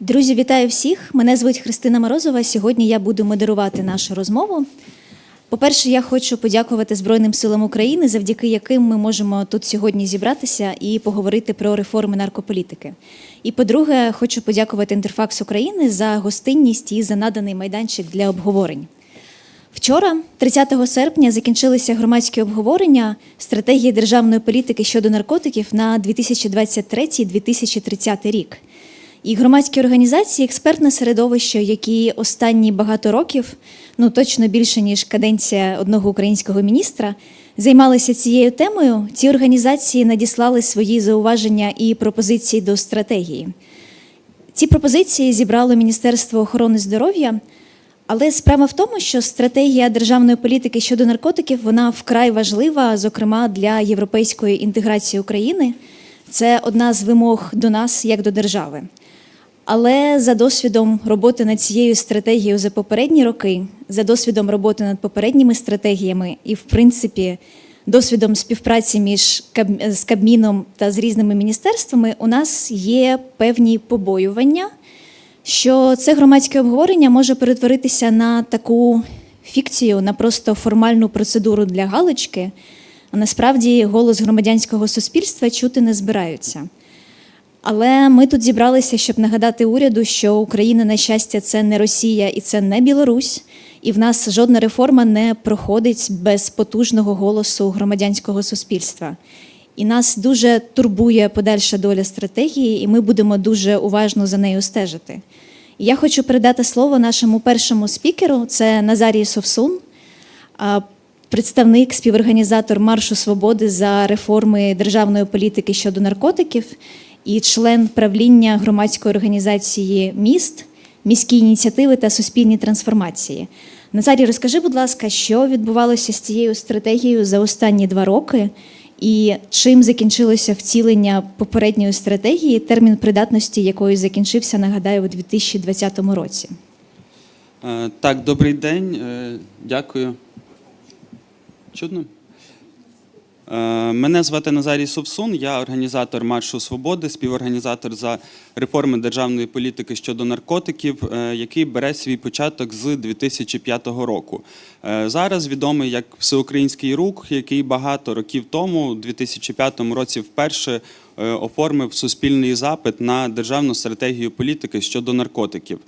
Друзі, вітаю всіх! Мене звуть Христина Морозова. Сьогодні я буду модерувати нашу розмову. По-перше, я хочу подякувати Збройним силам України, завдяки яким ми можемо тут сьогодні зібратися і поговорити про реформи наркополітики. І по-друге, хочу подякувати Інтерфакс України за гостинність і за наданий майданчик для обговорень. Вчора, 30 серпня, закінчилися громадські обговорення стратегії державної політики щодо наркотиків на 2023-2030 рік. І громадські організації, експертне середовище, які останні багато років, ну точно більше ніж каденція одного українського міністра, займалися цією темою. Ці організації надіслали свої зауваження і пропозиції до стратегії. Ці пропозиції зібрало Міністерство охорони здоров'я. Але справа в тому, що стратегія державної політики щодо наркотиків вона вкрай важлива, зокрема для європейської інтеграції України. Це одна з вимог до нас як до держави. Але за досвідом роботи над цією стратегією за попередні роки, за досвідом роботи над попередніми стратегіями і, в принципі, досвідом співпраці між Каб- з Кабміном та з різними міністерствами, у нас є певні побоювання, що це громадське обговорення може перетворитися на таку фікцію, на просто формальну процедуру для галочки, а насправді голос громадянського суспільства чути не збираються. Але ми тут зібралися, щоб нагадати уряду, що Україна, на щастя, це не Росія і це не Білорусь, і в нас жодна реформа не проходить без потужного голосу громадянського суспільства. І нас дуже турбує подальша доля стратегії, і ми будемо дуже уважно за нею стежити. Я хочу передати слово нашому першому спікеру. Це Назарій Совсун, представник, співорганізатор Маршу Свободи за реформи державної політики щодо наркотиків і член правління громадської організації міст, міські ініціативи та суспільні трансформації. Назарій, розкажи, будь ласка, що відбувалося з цією стратегією за останні два роки, і чим закінчилося втілення попередньої стратегії, термін придатності якої закінчився, нагадаю, у 2020 році. Е, Так, добрий день. е, Дякую. Чудно. Е, Мене звати Назарій Совсун, я організатор Маршу Свободи, співорганізатор за реформи державної політики щодо наркотиків, е, який бере свій початок з 2005 року. Е, Зараз відомий як Всеукраїнський рух, який багато років тому, у 2005 році, вперше оформив суспільний запит на державну стратегію політики щодо наркотиків.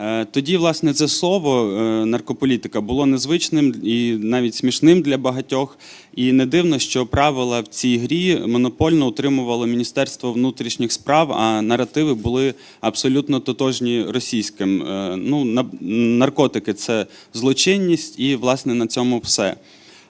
Е, Тоді, власне, це слово е, наркополітика було незвичним і навіть смішним для багатьох. І не дивно, що правила в цій грі монопольно утримувало Міністерство внутрішніх справ, а наративи були абсолютно тотожні російським. Е, Ну, на- наркотики це злочинність, і власне на цьому все.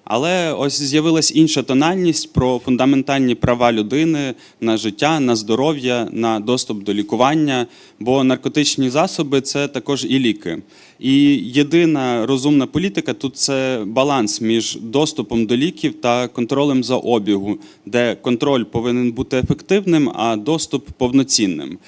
Але ось з'явилась інша тональність про фундаментальні права людини на життя, на здоров'я, на доступ до лікування. Бо наркотичні засоби це також і ліки. І єдина розумна політика тут це баланс між доступом до ліків та контролем за обігу, де контроль повинен бути ефективним, а доступ повноцінним.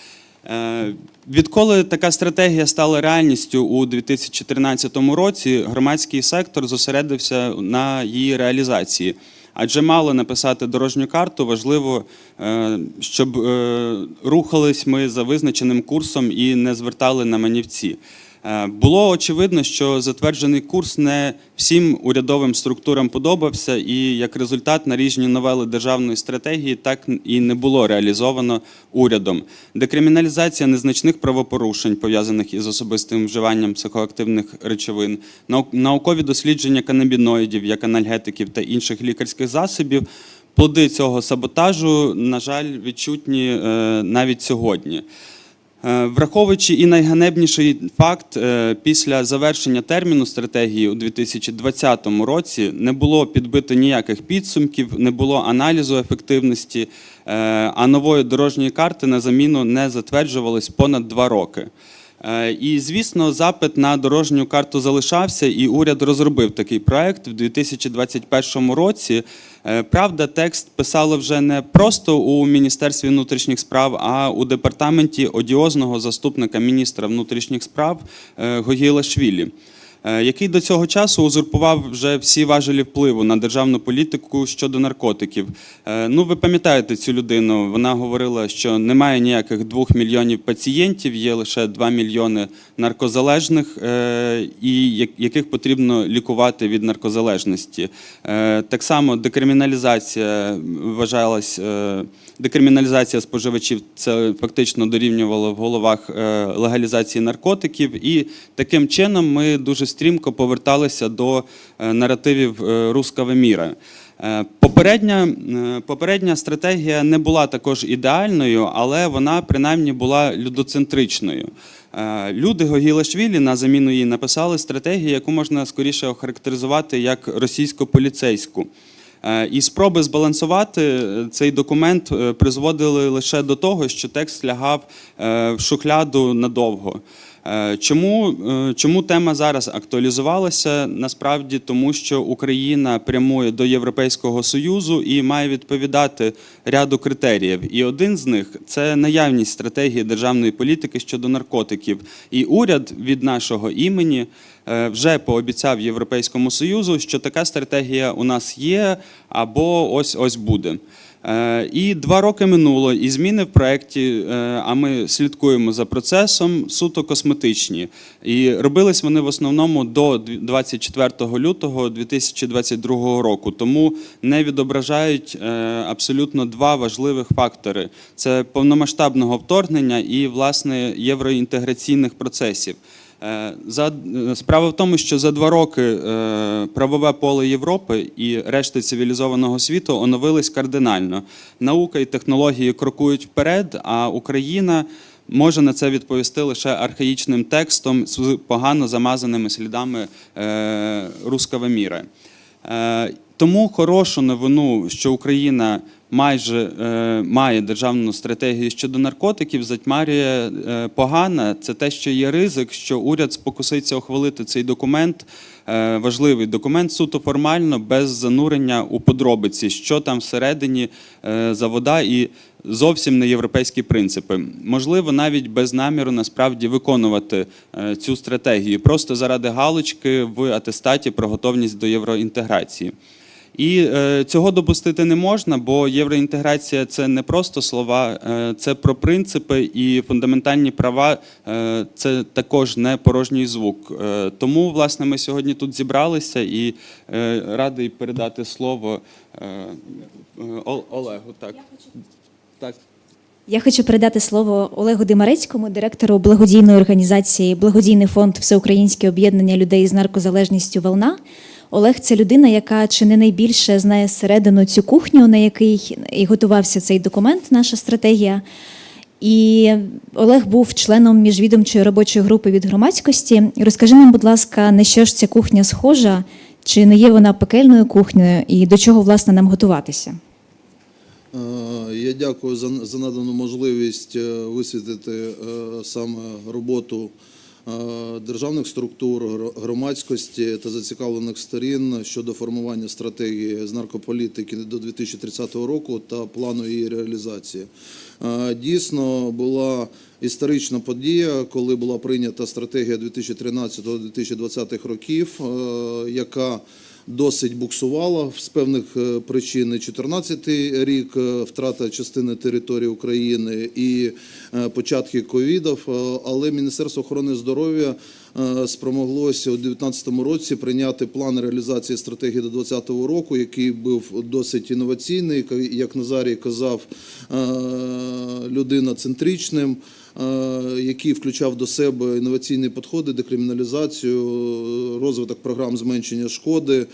Е, Відколи така стратегія стала реальністю у 2013 році, громадський сектор зосередився на її реалізації. Адже мало написати дорожню карту, важливо, е, щоб е, рухались ми за визначеним курсом і не звертали на манівці. Е, Було очевидно, що затверджений курс не всім урядовим структурам подобався, і як результат наріжні новели державної стратегії так і не було реалізовано урядом. Декриміналізація незначних правопорушень, пов'язаних із особистим вживанням психоактивних речовин, нау- наукові дослідження канабіноїдів, як анальгетиків та інших лікарських засобів. Плоди цього саботажу, на жаль, відчутні е, навіть сьогодні. Е, Враховуючи і найганебніший факт, е, після завершення терміну стратегії у 2020 році не було підбито ніяких підсумків, не було аналізу ефективності, е, а нової дорожньої карти на заміну не затверджувалось понад два роки. Е, І, звісно, запит на дорожню карту залишався, і уряд розробив такий проект в 2021 році. Е, Правда, текст писали вже не просто у Міністерстві внутрішніх справ, а у департаменті одіозного заступника міністра внутрішніх справ е, Гогіла Швілі. Е, який до цього часу узурпував вже всі важелі впливу на державну політику щодо наркотиків. Е, Ну, ви пам'ятаєте цю людину? Вона говорила, що немає ніяких двох мільйонів пацієнтів, є лише 2 мільйони наркозалежних, е, і яких потрібно лікувати від наркозалежності. Так само декриміналізація вважалась. Декриміналізація споживачів це фактично дорівнювало в головах е, легалізації наркотиків, і таким чином ми дуже стрімко поверталися до е, наративів е, руского міра. Попередня, попередня стратегія не була також ідеальною, але вона принаймні була людоцентричною. Люди Гогілашвілі на заміну їй написали стратегію, яку можна скоріше охарактеризувати як російсько-поліцейську. Е, І спроби збалансувати е, цей документ е, призводили лише до того, що текст лягав в шухляду надовго. Чому, чому тема зараз актуалізувалася? Насправді тому, що Україна прямує до Європейського Союзу і має відповідати ряду критеріїв. І один з них це наявність стратегії державної політики щодо наркотиків. І уряд від нашого імені вже пообіцяв Європейському Союзу, що така стратегія у нас є або ось ось буде. Е, І два роки минуло, і зміни в проєкті, е, а ми слідкуємо за процесом, суто косметичні. І робились вони в основному до 24 лютого 2022 року. Тому не відображають е, абсолютно два важливих фактори: це повномасштабного вторгнення і власне євроінтеграційних процесів. Е, е, справа в тому, що за два роки е, правове поле Європи і решти цивілізованого світу оновились кардинально. Наука і технології крокують вперед, а Україна може на це відповісти лише архаїчним текстом з погано замазаними слідами руского міра. Тому хорошу новину, що Україна майже е, має державну стратегію щодо наркотиків, затьмарює е, погана. Це те, що є ризик, що уряд спокуситься ухвалити цей документ, е, важливий документ, суто формально, без занурення у подробиці, що там всередині е, за вода і зовсім не європейські принципи. Можливо, навіть без наміру насправді виконувати е, цю стратегію, просто заради галочки в атестаті про готовність до євроінтеграції. І е, цього допустити не можна, бо євроінтеграція це не просто слова, е, це про принципи і фундаментальні права. Е, це також не порожній звук. Е, тому, власне, ми сьогодні тут зібралися і е, радий передати слово е, е, Олегу. Так. так. Я хочу передати слово Олегу Димарецькому, директору благодійної організації Благодійний фонд Всеукраїнське об'єднання людей з наркозалежністю Волна. Олег це людина, яка чи не найбільше знає зсередину цю кухню, на який і готувався цей документ, наша стратегія. І Олег був членом міжвідомчої робочої групи від громадськості. Розкажи нам, будь ласка, на що ж ця кухня схожа, чи не є вона пекельною кухнею, і до чого власне нам готуватися? Е, Я дякую за, надану можливість е, висвітлити е, саме роботу державних структур, громадськості та зацікавлених сторін щодо формування стратегії з наркополітики до 2030 року та плану її реалізації. Е, Дійсно була історична подія, коли була прийнята стратегія 2013-2020 років, е, яка досить буксувала з певних е, причин. І 2014 рік е, втрата частини території України і е, початки ковідів. Але Міністерство охорони здоров'я спромоглося у 2019 році прийняти план реалізації стратегії до 2020 року, який був досить інноваційний, як Назарій казав, людина центричним. Е, Який включав до себе інноваційні підходи, декриміналізацію, розвиток програм зменшення шкоди, е,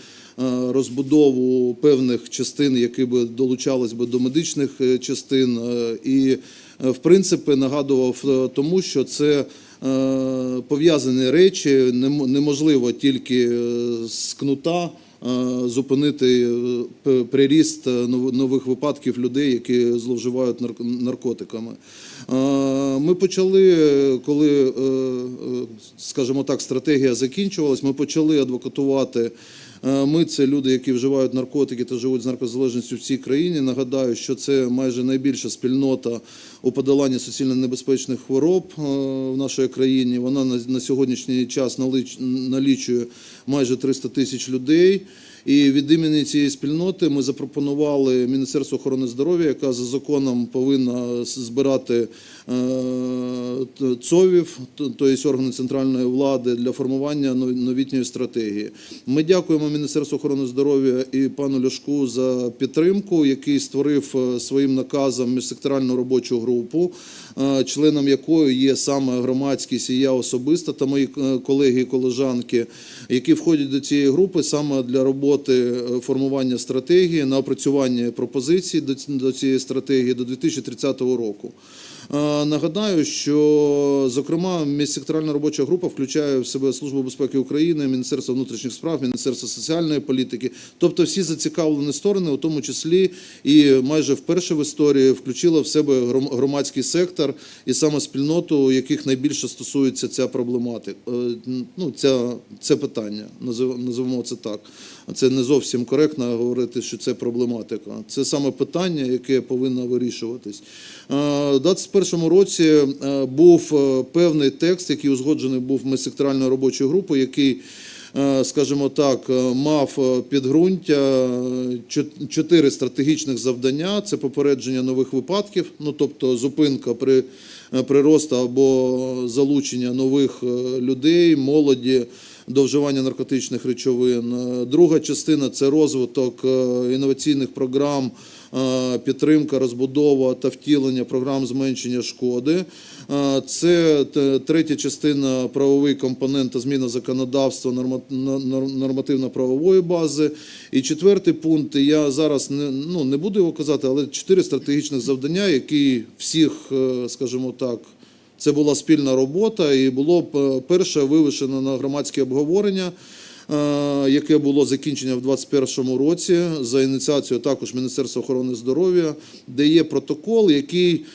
розбудову певних частин, які би долучались би до медичних е, частин, і в принципі нагадував тому, що це пов'язані речі, нем- неможливо тільки з кнута. Е, Зупинити е, приріст е, нових випадків людей, які зловживають наркотиками. Ми почали, коли, скажімо так, стратегія закінчувалась, ми почали адвокатувати Ми це люди, які вживають наркотики та живуть з наркозалежністю в цій країні. Нагадаю, що це майже найбільша спільнота у подоланні соціально небезпечних хвороб е, в нашій країні. Вона на- сьогоднішній час налічує майже 300 тисяч людей. І від імені цієї спільноти ми запропонували Міністерству охорони здоров'я, яка за законом повинна збирати е, ЦОВів, тобто органи центральної влади для формування но- новітньої стратегії. Ми дякуємо Міністерству охорони здоров'я і пану Ляшку за підтримку, який створив е, своїм наказом міжсекторальну робочу групу, членом якої є саме громадськість і я особисто та мої е, колеги і колежанки, які входять до цієї групи саме для роботи е, формування стратегії на опрацювання пропозицій до цієї стратегії до 2030 року. Нагадаю, що зокрема міжсекторальна робоча група включає в себе Службу безпеки України, Міністерство внутрішніх справ, Міністерство соціальної політики, тобто всі зацікавлені сторони, у тому числі і майже вперше в історії включила в себе громадський сектор і саме спільноту, яких найбільше стосується ця проблематика. Е, Ну, ця, це питання, називаємо це так. Це не зовсім коректно говорити, що це проблематика. Це саме питання, яке повинно вирішуватись. Е, У 2021 році е, був певний текст, який узгоджений був міжсекторальною робочою групою, який скажімо так, е, мав е, підґрунтя е, чотири стратегічних завдання: це попередження нових випадків, ну тобто зупинка при е, приросту або залучення нових е, людей, молоді до вживання наркотичних речовин. Е, Друга частина це розвиток е, інноваційних програм, е, підтримка, розбудова та втілення програм зменшення шкоди. Це третя частина правовий компонент та зміна законодавства нормативно-правової бази. І четвертий пункт, я зараз не, ну, не буду його казати, але чотири стратегічних завдання, які всіх, е, скажімо так, це була спільна робота, і було е, перше вивішено на громадське обговорення, яке було закінчення в 2021 році за ініціацією також Міністерства охорони здоров'я, де є протокол, який е,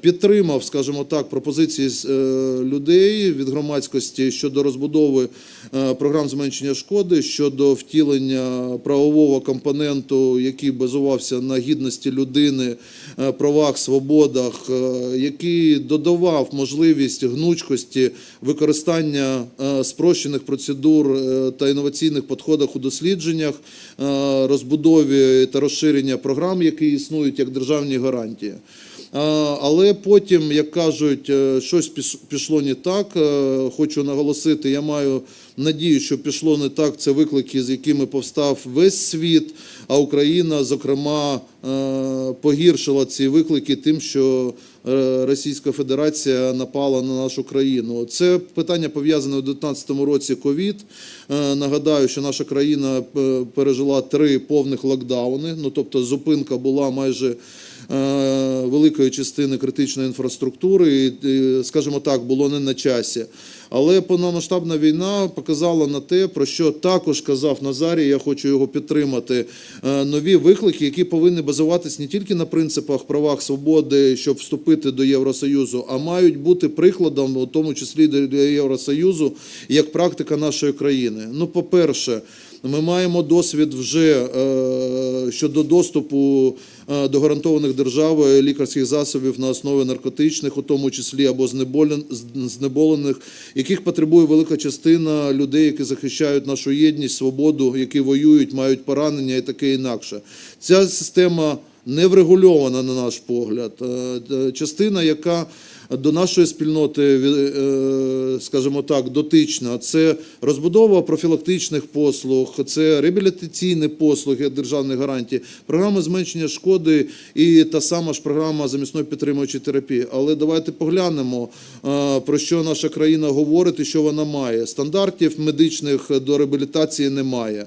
підтримав, скажімо так, пропозиції е, людей від громадськості щодо розбудови е, програм зменшення шкоди, щодо втілення правового компоненту, який базувався на гідності людини, е, правах, свободах, е, який додавав можливість гнучкості використання е, спрощених процедур е, та інноваційних підходах у дослідженнях, е, розбудові та розширення програм, які існують як державні гарантії. Але потім, як кажуть, е, щось піш- пішло не так. Е, Хочу наголосити, я маю надію, що пішло не так. Це виклики, з якими повстав весь світ, а Україна, зокрема, е, погіршила ці виклики тим, що Російська Федерація напала на нашу країну. Це питання пов'язане у 2019 році ковід. Нагадаю, що наша країна пережила три повних локдауни. Ну тобто, зупинка була майже великої частини критичної інфраструктури, і, і, скажімо так, було не на часі. Але повномасштабна війна показала на те, про що також казав Назарій, я хочу його підтримати. е, Нові виклики, які повинні базуватись не тільки на принципах правах свободи, щоб вступити до Євросоюзу, а мають бути прикладом, у тому числі для Євросоюзу, як практика нашої країни. Ну, по-перше, ми маємо досвід вже е, щодо доступу е, до гарантованих державою лікарських засобів на основі наркотичних, у тому числі або знеболен- знеболених, яких потребує велика частина людей, які захищають нашу єдність, свободу, які воюють, мають поранення і таке інакше. Ця система не врегульована на наш погляд. Е, е, Частина, яка до нашої спільноти, е, скажімо так, дотична. Це розбудова профілактичних послуг, це реабілітаційні послуги державних гарантій, програма зменшення шкоди і та сама ж програма замісної підтримуючої терапії. Але давайте поглянемо, е, про що наша країна говорить і що вона має. Стандартів медичних до реабілітації немає.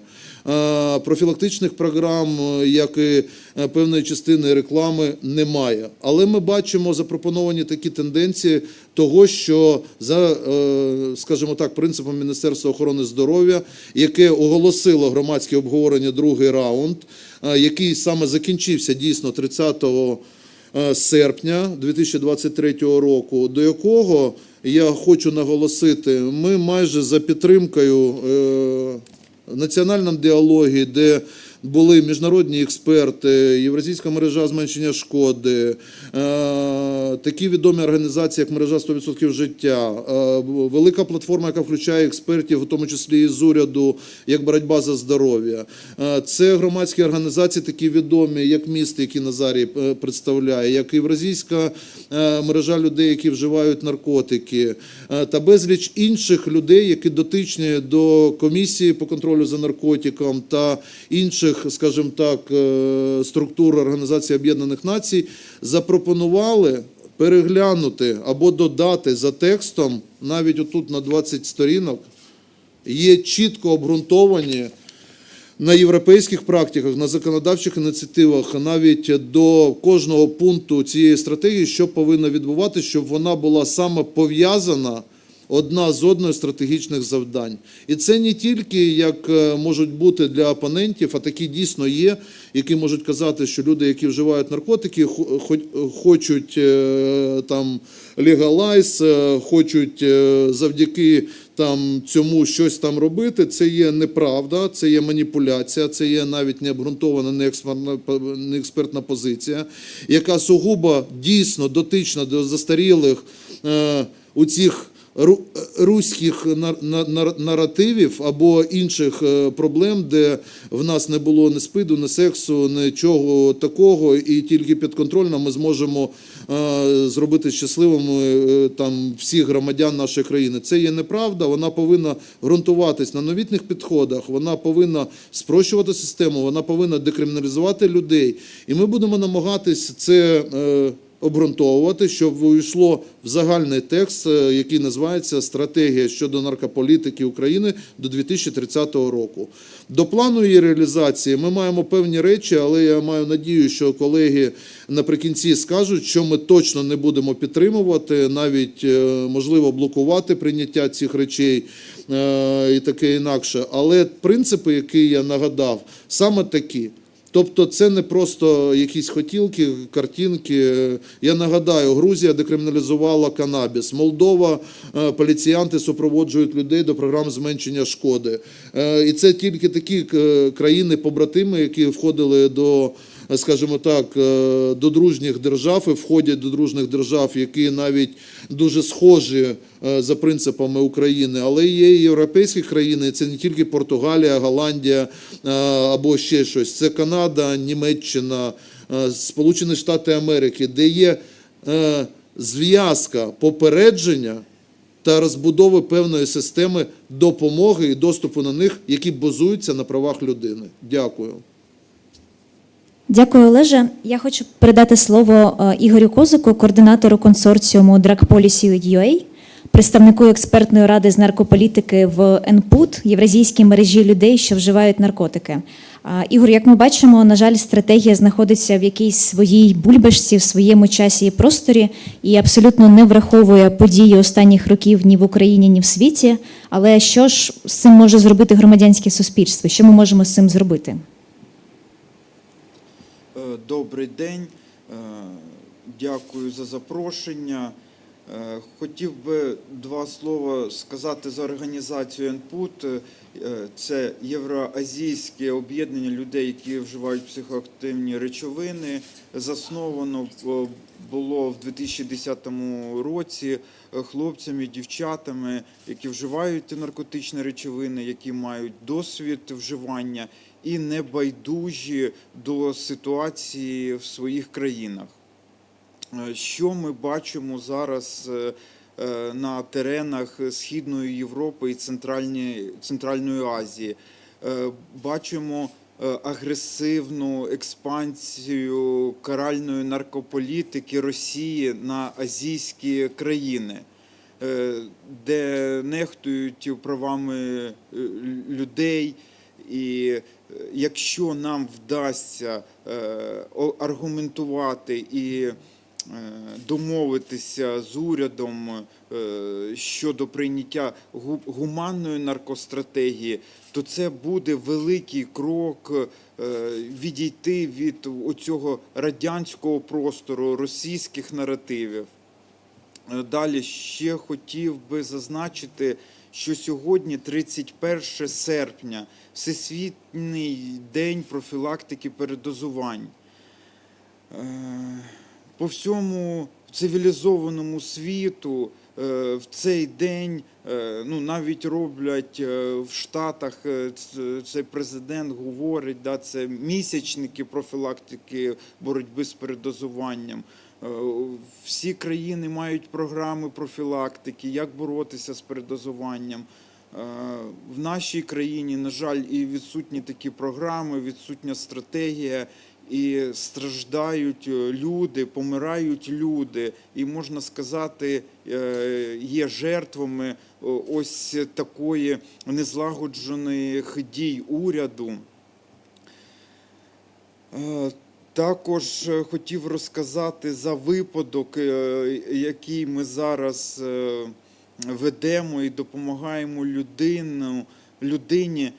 Профілактичних програм, е, як і е, певної частини реклами, немає. Але ми бачимо запропоновані такі тенденції того, що за, е, скажімо так, принципом Міністерства охорони здоров'я, яке оголосило громадське обговорення другий раунд, який саме закінчився дійсно 30 е, серпня 2023 року, до якого я хочу наголосити, ми майже за підтримкою. Національному діалогі, де були міжнародні експерти, Євразійська мережа зменшення шкоди, е, такі відомі організації, як мережа 100% життя, е, велика платформа, яка включає експертів, в тому числі і з уряду, як боротьба за здоров'я. Е, Це громадські організації, такі відомі, як міст, які Назарій е, представляє, як Євразійська мережа людей, які вживають наркотики, та безліч інших людей, які дотичні до комісії по контролю за наркотиком та інших, скажімо так, е, структур Організації Об'єднаних Націй, запропонували переглянути або додати за текстом, навіть отут на 20 сторінок, є чітко обґрунтовані на європейських практиках, на законодавчих ініціативах, навіть до кожного пункту цієї стратегії, що повинно відбуватися, щоб вона була саме пов'язана одна з одною з стратегічних завдань. І це не тільки як е, можуть бути для опонентів, а такі дійсно є, які можуть казати, що люди, які вживають наркотики, хо- хо- хочуть е, там легалайз, е, хочуть завдяки там цьому щось там робити. Це є неправда, це є маніпуляція, це є навіть не обґрунтована, не експертна, експертна позиція, яка сугубо дійсно дотична до застарілих у цих руських нар- наративів або інших е, проблем, де в нас не було ні спиду, ні сексу, нічого такого, і тільки підконтрольно ми зможемо е, зробити щасливими е, там всіх громадян нашої країни. Це є неправда. Вона повинна ґрунтуватись на новітніх підходах. Вона повинна спрощувати систему. Вона повинна декриміналізувати людей. І ми будемо намагатись це. Обґрунтовувати, щоб увійшло в загальний текст, е, який називається Стратегія щодо наркополітики України до 2030 року. До плану її реалізації ми маємо певні речі, але я маю надію, що колеги наприкінці скажуть, що ми точно не будемо підтримувати, навіть е, можливо блокувати прийняття цих речей е, і таке інакше. Але принципи, які я нагадав, саме такі. Тобто це не просто якісь хотілки, картинки. Я нагадаю, Грузія декриміналізувала канабіс. Молдова е, поліціянти супроводжують людей до програм зменшення шкоди. Е, І це тільки такі е, країни-побратими, які входили до. Скажімо так, е, до дружніх держав і входять до дружних держав, які навіть дуже схожі е, за принципами України, але є і європейські країни. Це не тільки Португалія, Голландія е, або ще щось. Це Канада, Німеччина, е, Сполучені Штати Америки, де є е, зв'язка попередження та розбудови певної системи допомоги і доступу на них, які базуються на правах людини. Дякую. Дякую, Олеже. Я хочу передати слово е, Ігорю Козику, координатору консорціуму Drug Policy UA, представнику експертної ради з наркополітики в НПУТ, євразійській мережі людей, що вживають наркотики. Ігор, як ми бачимо, на жаль, стратегія знаходиться в якійсь своїй бульбашці, в своєму часі і просторі, і абсолютно не враховує події останніх років ні в Україні, ні в світі. Але що ж з цим може зробити громадянське суспільство? Що ми можемо з цим зробити? Добрий день, Е, дякую за запрошення. Е, Хотів би два слова сказати за організацію НПУТ. Е, Це Євроазійське об'єднання людей, які вживають психоактивні речовини. Засновано було в 2010 році хлопцями, дівчатами, які вживають наркотичні речовини, які мають досвід вживання і не байдужі до ситуації в своїх країнах. Е, Що ми бачимо зараз е, е, на теренах Східної Європи і Центральної Азії? Бачимо агресивну експансію каральної наркополітики Росії на азійські країни, де нехтують правами людей. І якщо нам вдасться е, аргументувати і е, домовитися з урядом е, щодо прийняття гуманної наркостратегії, то це буде великий крок відійти від оцього радянського простору, російських наративів. Далі ще хотів би зазначити, що сьогодні 31 серпня, Всесвітній день профілактики передозувань. Е, По всьому цивілізованому світу е, в цей день е, ну, навіть роблять в Штатах, цей президент говорить, да, це місячники профілактики боротьби з передозуванням. Е, Всі країни мають програми профілактики, як боротися з передозуванням. Е, В нашій країні, на жаль, і відсутні такі програми, відсутня стратегія, і страждають е, люди, помирають люди, і можна сказати, є жертвами ось такої незлагоджених дій уряду. Також е, хотів розказати за випадок, е, який ми зараз е, ведемо і допомагаємо людину, людині,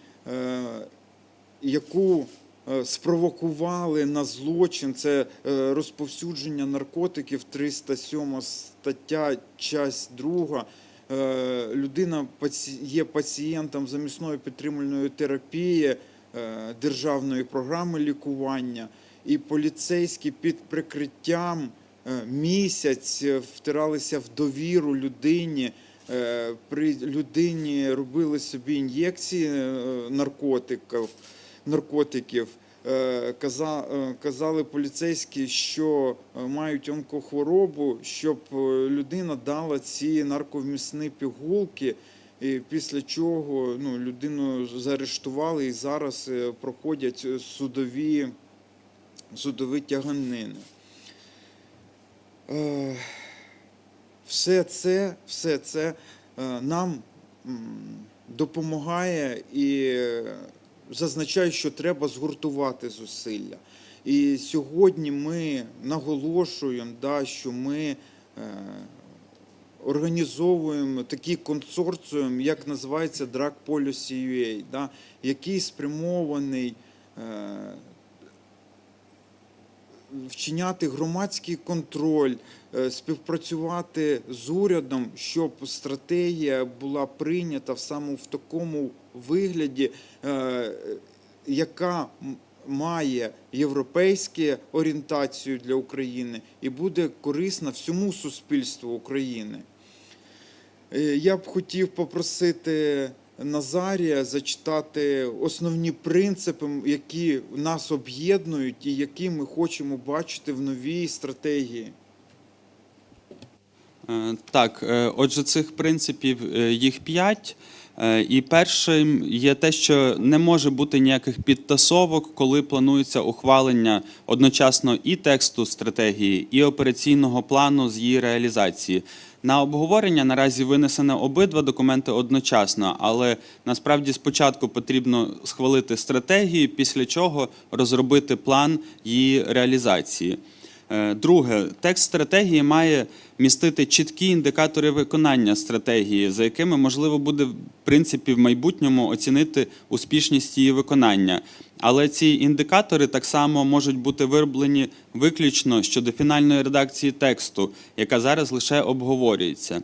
яку спровокували на злочин. Це розповсюдження наркотиків, 307 стаття, часть 2. Е, Людина є пацієнтом замісної підтримувальної терапії державної програми лікування, і поліцейські під прикриттям е, місяць е, втиралися в довіру людині. е, При людині робили собі ін'єкції наркотиків, наркотиків. Каза- Казали поліцейські, що мають онкохворобу, щоб людина дала ці нарковмісні пігулки, і після чого ну, людину заарештували і зараз проходять судові, судові тяганини. Е, Все це, все це е, нам допомагає і зазначає, що треба згуртувати зусилля. І сьогодні ми наголошуємо, да, що ми е, організовуємо такий консорціум, як називається Drug Policy UA, да, який спрямований вчиняти громадський контроль, е, співпрацювати з урядом, щоб стратегія була прийнята саме в такому вигляді, е, яка має європейську орієнтацію для України і буде корисна всьому суспільству України. Е, Я б хотів попросити Назарія зачитати основні принципи, які нас об'єднують і які ми хочемо бачити в новій стратегії. Е, Так, е, отже, цих принципів е, їх п'ять. І першим є те, що не може бути ніяких підтасовок, коли планується ухвалення одночасно і тексту стратегії, і операційного плану з її реалізації. На обговорення наразі винесено обидва документи одночасно, але насправді спочатку потрібно схвалити стратегію, після чого розробити план її реалізації. Е, Друге, текст стратегії має містити чіткі індикатори виконання стратегії, за якими можливо буде в принципі в майбутньому оцінити успішність її виконання. Але ці індикатори так само можуть бути вироблені виключно щодо фінальної редакції тексту, яка зараз лише обговорюється.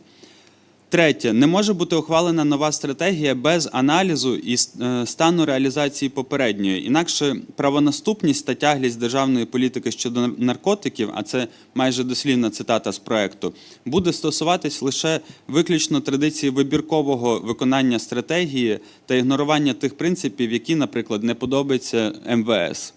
Третє, не може бути ухвалена нова стратегія без аналізу і е, стану реалізації попередньої. Інакше правонаступність та тяглість державної політики щодо наркотиків, а це майже дослівна цитата з проекту, буде стосуватись лише виключно традиції вибіркового виконання стратегії та ігнорування тих принципів, які, наприклад, не подобаються МВС.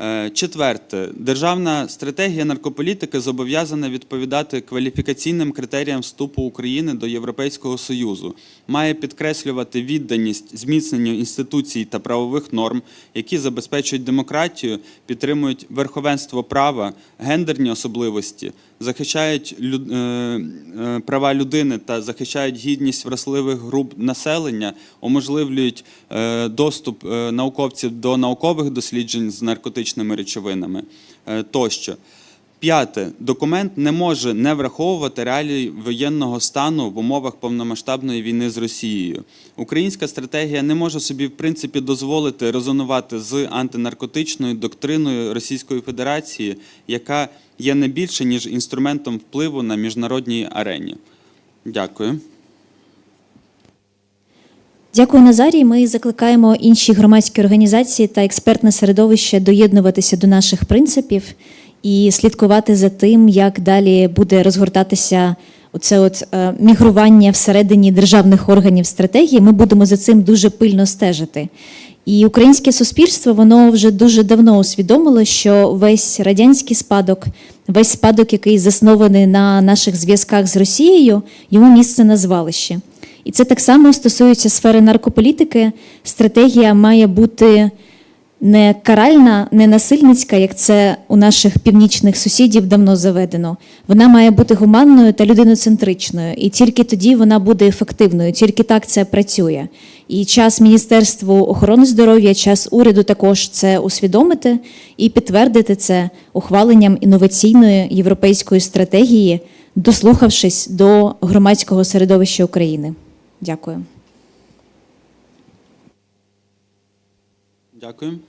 Е, Четверте, державна стратегія наркополітики зобов'язана відповідати кваліфікаційним критеріям вступу України до Європейського Союзу, має підкреслювати відданість зміцненню інституцій та правових норм, які забезпечують демократію, підтримують верховенство права, гендерні особливості, захищають лю- е, е, права людини та захищають гідність вразливих груп населення, уможливлюють доступ науковців до наукових досліджень з наркотичними речовинами е, тощо. П'яте, документ не може не враховувати реалії воєнного стану в умовах повномасштабної війни з Росією. Українська стратегія не може собі в принципі дозволити резонувати з антинаркотичною доктриною Російської Федерації, яка є не більше ніж інструментом впливу на міжнародній арені. Дякую. Дякую, Назарій. Ми закликаємо інші громадські організації та експертне середовище доєднуватися до наших принципів і слідкувати за тим, як далі буде розгортатися оце от е, мігрування всередині державних органів стратегії. Ми будемо за цим дуже пильно стежити. І українське суспільство воно вже дуже давно усвідомило, що весь радянський спадок, весь спадок, який заснований на наших зв'язках з Росією, йому місце на звалищі. І це так само стосується сфери наркополітики. Стратегія має бути не каральна, не насильницька, як це у наших північних сусідів давно заведено. Вона має бути гуманною та людиноцентричною. І тільки тоді вона буде ефективною, тільки так це працює. І час Міністерству охорони здоров'я, час уряду також це усвідомити і підтвердити це ухваленням інноваційної європейської стратегії, дослухавшись до громадського середовища України. Дякую. Дякую.